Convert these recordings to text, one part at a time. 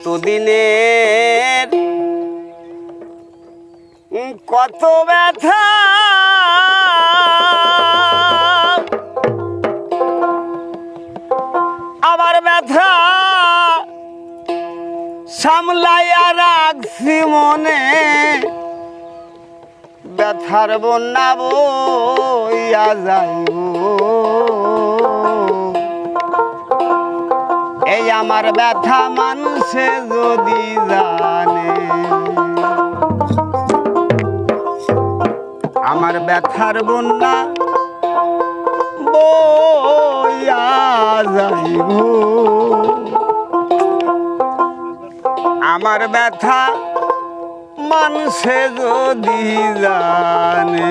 এতদিনের কত ব্যথা। আবার ব্যথা সামলাইয়া রাখছি মনে। ব্যথার বন্যা বইয়া যাইব। আমার ব্যথা মানুষে যদি জানে। আমার ব্যথার বন্যা বইয়া যাইব। আমার ব্যথা মানুষে যদি জানে।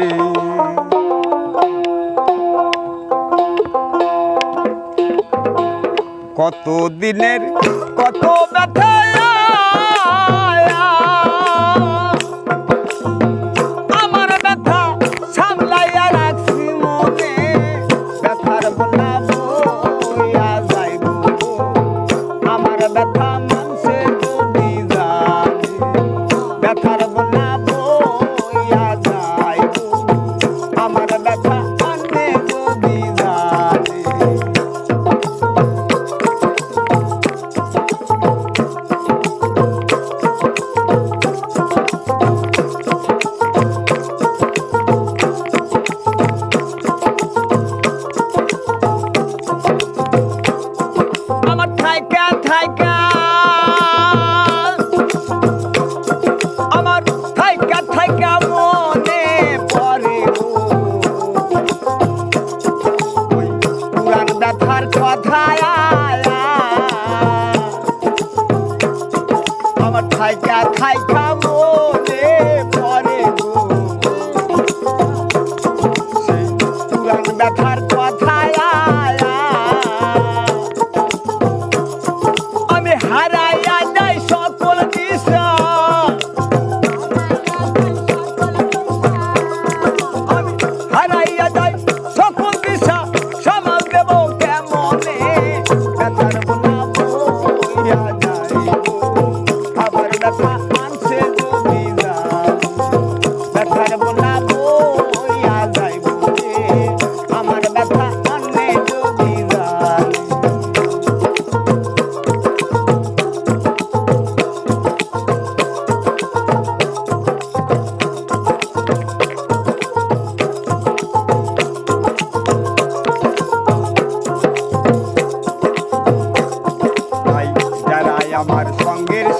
কত দিনের কত ব্যথা আমার ব্যথা সামলাইয়া রাখছি মনে। ব্যথার বলা বইয়া যাইব। আমার ব্যথা মানুষের যদি যায় ব্যথার বলা ব্যথার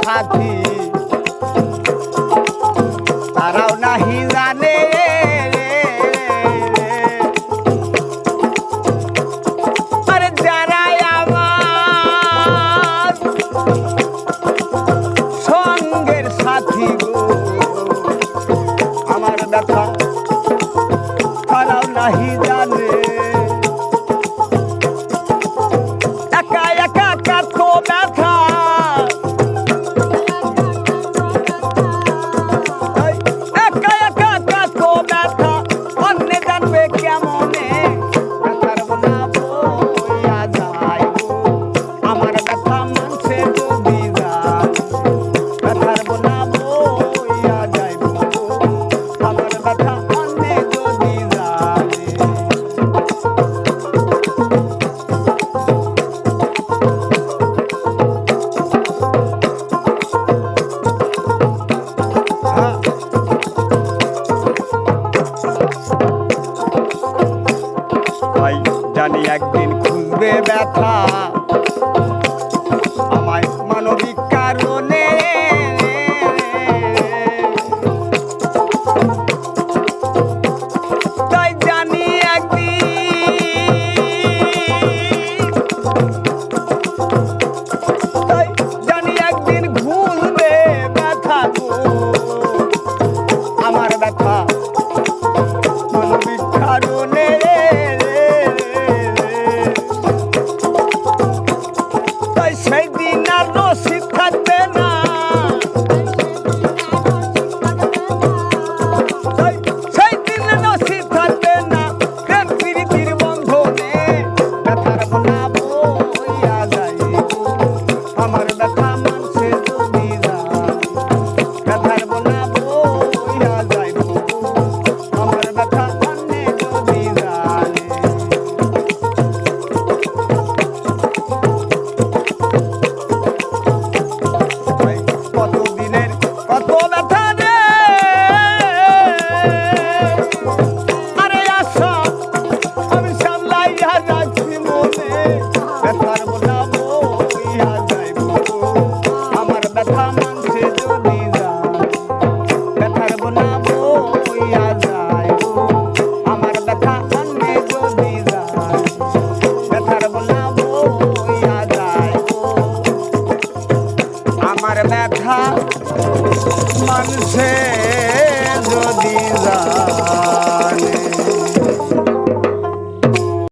সাথী তারাও নাহি জানে আমার ব্যথা তারাও নাহি একদিন খুঁজবে ব্যথা। কথা। মানুষে যদি যায়